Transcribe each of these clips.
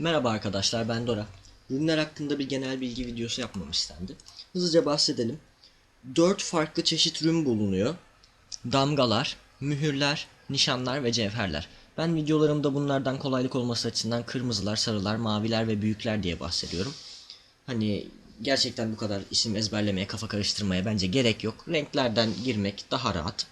Merhaba arkadaşlar ben Dora. Ürünler hakkında bir genel bilgi videosu yapmam istendi. Hızlıca bahsedelim. 4 farklı çeşit ürün bulunuyor. Damgalar, mühürler, nişanlar ve cevherler. Ben videolarımda bunlardan kolaylık olması açısından kırmızılar, sarılar, maviler ve büyükler diye bahsediyorum. Hani gerçekten bu kadar isim ezberlemeye, kafa karıştırmaya bence gerek yok. Renklerden girmek daha rahat.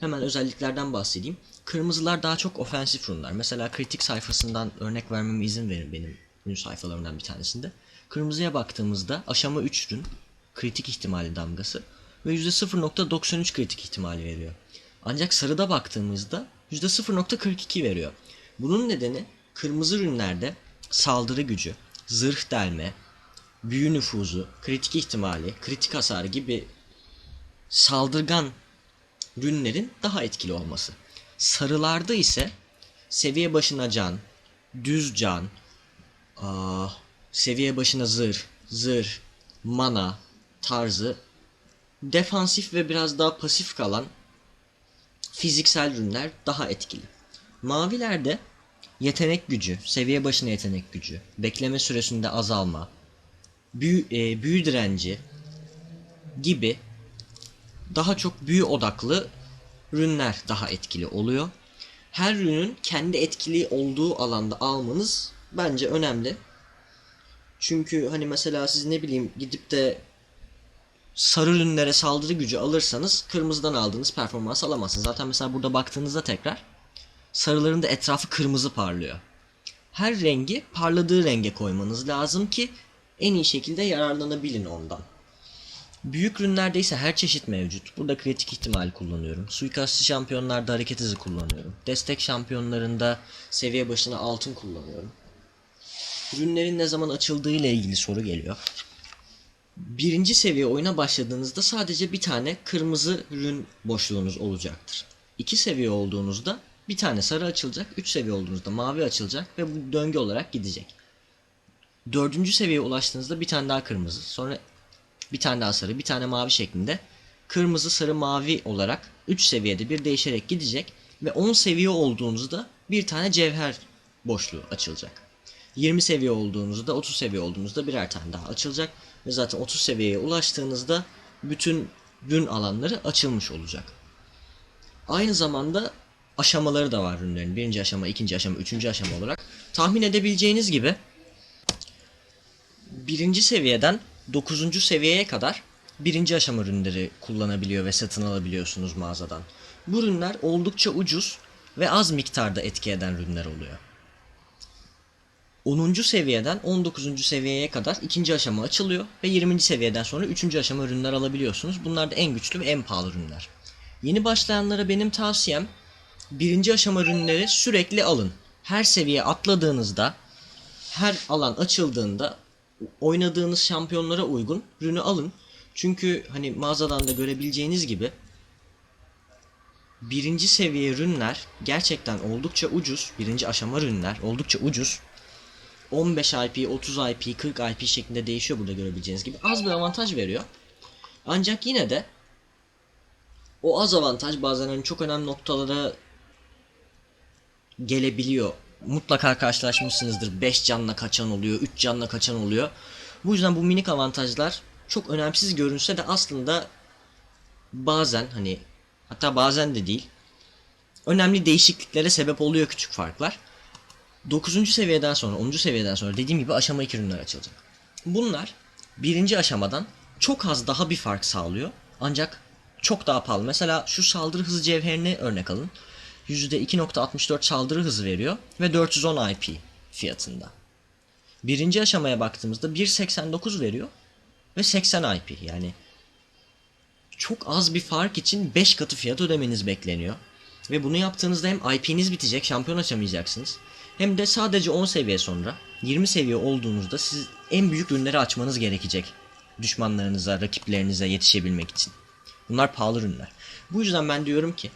Hemen özelliklerden bahsedeyim. Kırmızılar daha çok ofensif runlar. Mesela kritik sayfasından örnek vermeme izin verin benim ürün sayfalarımdan bir tanesinde. Kırmızıya baktığımızda aşama 3 rün kritik ihtimali damgası ve %0.93 kritik ihtimali veriyor. Ancak sarıda baktığımızda %0.42 veriyor. Bunun nedeni kırmızı ürünlerde saldırı gücü, zırh delme, büyü nüfuzu, kritik ihtimali, kritik hasarı gibi saldırgan rünlerin daha etkili olması. Sarılarda ise seviye başına can, düz can, aa, seviye başına zırh, zırh, mana tarzı defansif ve biraz daha pasif kalan fiziksel ürünler daha etkili. Mavilerde yetenek gücü, seviye başına yetenek gücü, bekleme süresinde azalma, büyü, e, büyü direnci gibi daha çok büyü odaklı ürünler daha etkili oluyor. Her ürünün kendi etkili olduğu alanda almanız bence önemli. Çünkü hani mesela siz ne bileyim gidip de sarı ürünlere saldırı gücü alırsanız kırmızıdan aldığınız performans alamazsınız. Zaten mesela burada baktığınızda tekrar sarıların da etrafı kırmızı parlıyor. Her rengi parladığı renge koymanız lazım ki en iyi şekilde yararlanabilin ondan. Büyük ürünlerde ise her çeşit mevcut. Burada kritik ihtimal kullanıyorum. Suikastçı şampiyonlarda hareket hızı kullanıyorum. Destek şampiyonlarında seviye başına altın kullanıyorum. Ürünlerin ne zaman açıldığı ile ilgili soru geliyor. Birinci seviye oyuna başladığınızda sadece bir tane kırmızı ürün boşluğunuz olacaktır. İki seviye olduğunuzda bir tane sarı açılacak, üç seviye olduğunuzda mavi açılacak ve bu döngü olarak gidecek. Dördüncü seviyeye ulaştığınızda bir tane daha kırmızı, sonra bir tane daha sarı, bir tane mavi şeklinde kırmızı, sarı, mavi olarak 3 seviyede bir değişerek gidecek ve 10 seviye olduğunuzda bir tane cevher boşluğu açılacak. 20 seviye olduğunuzda, 30 seviye olduğunuzda birer tane daha açılacak ve zaten 30 seviyeye ulaştığınızda bütün rün alanları açılmış olacak. Aynı zamanda aşamaları da var ürünlerin. Birinci aşama, ikinci aşama, üçüncü aşama olarak. Tahmin edebileceğiniz gibi birinci seviyeden 9. seviyeye kadar birinci aşama ürünleri kullanabiliyor ve satın alabiliyorsunuz mağazadan. Bu ürünler oldukça ucuz ve az miktarda etki eden ürünler oluyor. 10. seviyeden 19. seviyeye kadar ikinci aşama açılıyor ve 20. seviyeden sonra 3. aşama ürünler alabiliyorsunuz. Bunlar da en güçlü ve en pahalı ürünler. Yeni başlayanlara benim tavsiyem birinci aşama ürünleri sürekli alın. Her seviye atladığınızda, her alan açıldığında oynadığınız şampiyonlara uygun ürünü alın. Çünkü hani mağazadan da görebileceğiniz gibi birinci seviye ürünler gerçekten oldukça ucuz. Birinci aşama ürünler oldukça ucuz. 15 IP, 30 IP, 40 IP şeklinde değişiyor burada görebileceğiniz gibi. Az bir avantaj veriyor. Ancak yine de o az avantaj bazen hani çok önemli noktalara gelebiliyor. Mutlaka karşılaşmışsınızdır. 5 canla kaçan oluyor, 3 canla kaçan oluyor. Bu yüzden bu minik avantajlar çok önemsiz görünse de aslında bazen hani hatta bazen de değil önemli değişikliklere sebep oluyor küçük farklar. 9. seviyeden sonra 10. seviyeden sonra dediğim gibi aşama 2 ürünler açılacak. Bunlar birinci aşamadan çok az daha bir fark sağlıyor. Ancak çok daha pahalı. Mesela şu saldırı hızı cevherini örnek alın. %2.64 saldırı hızı veriyor ve 410 IP fiyatında. Birinci aşamaya baktığımızda 1.89 veriyor ve 80 IP yani çok az bir fark için 5 katı fiyat ödemeniz bekleniyor. Ve bunu yaptığınızda hem IP'niz bitecek, şampiyon açamayacaksınız. Hem de sadece 10 seviye sonra 20 seviye olduğunuzda siz en büyük ürünleri açmanız gerekecek. Düşmanlarınıza, rakiplerinize yetişebilmek için. Bunlar pahalı ürünler. Bu yüzden ben diyorum ki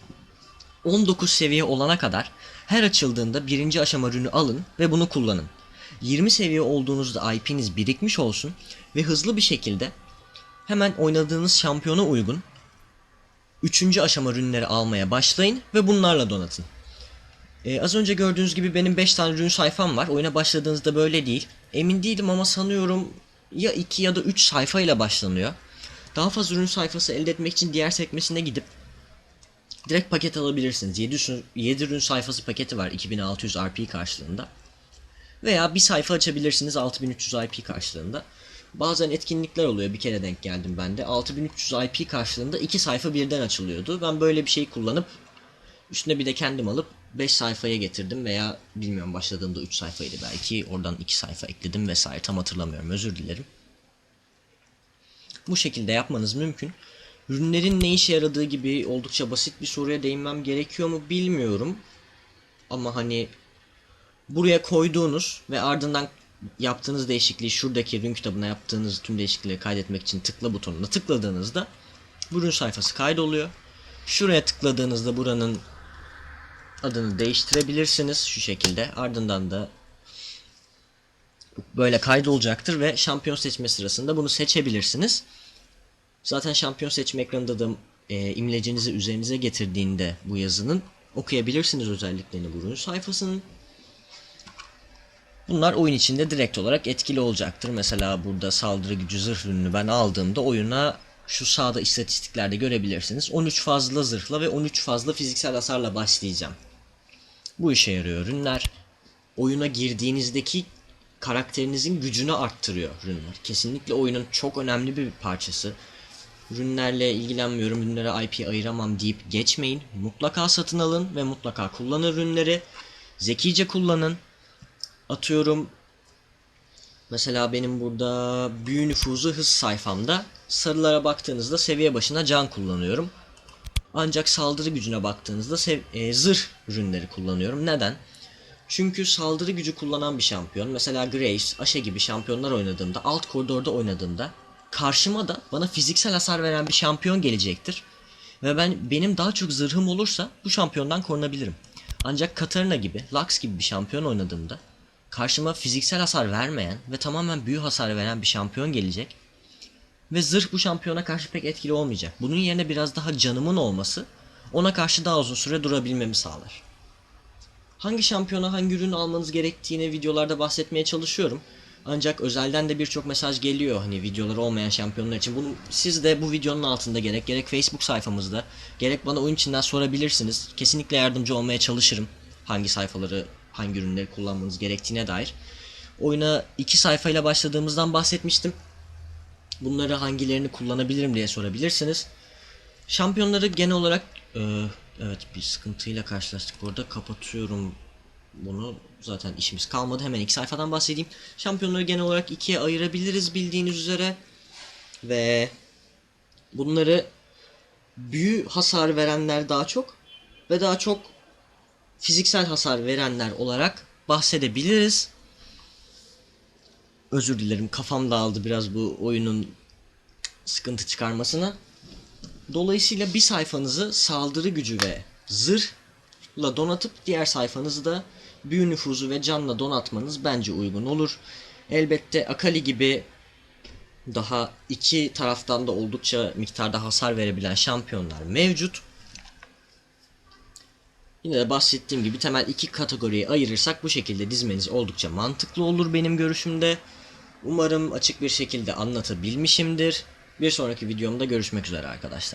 19 seviye olana kadar her açıldığında birinci aşama ürünü alın ve bunu kullanın. 20 seviye olduğunuzda IP'niz birikmiş olsun ve hızlı bir şekilde hemen oynadığınız şampiyona uygun 3. aşama ürünleri almaya başlayın ve bunlarla donatın. Ee, az önce gördüğünüz gibi benim 5 tane ürün sayfam var. Oyuna başladığınızda böyle değil. Emin değilim ama sanıyorum ya 2 ya da 3 sayfa ile başlanıyor. Daha fazla ürün sayfası elde etmek için diğer sekmesine gidip direkt paket alabilirsiniz. 7, ürün- 7 ürün sayfası paketi var 2600 RP karşılığında. Veya bir sayfa açabilirsiniz 6300 IP karşılığında. Bazen etkinlikler oluyor bir kere denk geldim ben de. 6300 IP karşılığında iki sayfa birden açılıyordu. Ben böyle bir şey kullanıp üstüne bir de kendim alıp 5 sayfaya getirdim veya bilmiyorum başladığımda 3 sayfaydı belki oradan 2 sayfa ekledim vesaire tam hatırlamıyorum özür dilerim. Bu şekilde yapmanız mümkün. Ürünlerin ne işe yaradığı gibi oldukça basit bir soruya değinmem gerekiyor mu bilmiyorum. Ama hani buraya koyduğunuz ve ardından yaptığınız değişikliği şuradaki ürün kitabına yaptığınız tüm değişiklikleri kaydetmek için tıkla butonuna tıkladığınızda bu ürün sayfası kaydoluyor. Şuraya tıkladığınızda buranın adını değiştirebilirsiniz şu şekilde. Ardından da böyle kaydolacaktır ve şampiyon seçme sırasında bunu seçebilirsiniz. Zaten şampiyon seçme ekranında da e, imlecinizi üzerinize getirdiğinde bu yazının okuyabilirsiniz özelliklerini bu sayfasının. Bunlar oyun içinde direkt olarak etkili olacaktır. Mesela burada saldırı gücü zırh ürününü ben aldığımda oyuna şu sağda istatistiklerde görebilirsiniz. 13 fazla zırhla ve 13 fazla fiziksel hasarla başlayacağım. Bu işe yarıyor ürünler. Oyuna girdiğinizdeki karakterinizin gücünü arttırıyor ürünler. Kesinlikle oyunun çok önemli bir parçası. Ürünlerle ilgilenmiyorum, ürünlere IP ayıramam deyip geçmeyin. Mutlaka satın alın ve mutlaka kullanın ürünleri. Zekice kullanın. Atıyorum mesela benim burada büyü nüfuzu hız sayfamda sarılara baktığınızda seviye başına can kullanıyorum. Ancak saldırı gücüne baktığınızda e, zırh ürünleri kullanıyorum. Neden? Çünkü saldırı gücü kullanan bir şampiyon mesela Grace, Ashe gibi şampiyonlar oynadığımda alt koridorda oynadığımda karşıma da bana fiziksel hasar veren bir şampiyon gelecektir. Ve ben benim daha çok zırhım olursa bu şampiyondan korunabilirim. Ancak Katarina gibi, Lux gibi bir şampiyon oynadığımda karşıma fiziksel hasar vermeyen ve tamamen büyü hasar veren bir şampiyon gelecek. Ve zırh bu şampiyona karşı pek etkili olmayacak. Bunun yerine biraz daha canımın olması ona karşı daha uzun süre durabilmemi sağlar. Hangi şampiyona hangi ürün almanız gerektiğini videolarda bahsetmeye çalışıyorum. Ancak özelden de birçok mesaj geliyor hani videoları olmayan şampiyonlar için. Bunu siz de bu videonun altında gerek gerek Facebook sayfamızda gerek bana oyun içinden sorabilirsiniz. Kesinlikle yardımcı olmaya çalışırım. Hangi sayfaları, hangi ürünleri kullanmanız gerektiğine dair. Oyuna iki sayfayla başladığımızdan bahsetmiştim. Bunları hangilerini kullanabilirim diye sorabilirsiniz. Şampiyonları genel olarak e, evet bir sıkıntıyla karşılaştık burada. Kapatıyorum bunu. Zaten işimiz kalmadı. Hemen iki sayfadan bahsedeyim. Şampiyonları genel olarak ikiye ayırabiliriz bildiğiniz üzere. Ve bunları büyü hasar verenler daha çok ve daha çok fiziksel hasar verenler olarak bahsedebiliriz. Özür dilerim kafam dağıldı biraz bu oyunun sıkıntı çıkarmasına. Dolayısıyla bir sayfanızı saldırı gücü ve zırhla donatıp diğer sayfanızı da büyü nüfuzu ve canla donatmanız bence uygun olur. Elbette Akali gibi daha iki taraftan da oldukça miktarda hasar verebilen şampiyonlar mevcut. Yine de bahsettiğim gibi temel iki kategoriye ayırırsak bu şekilde dizmeniz oldukça mantıklı olur benim görüşümde. Umarım açık bir şekilde anlatabilmişimdir. Bir sonraki videomda görüşmek üzere arkadaşlar.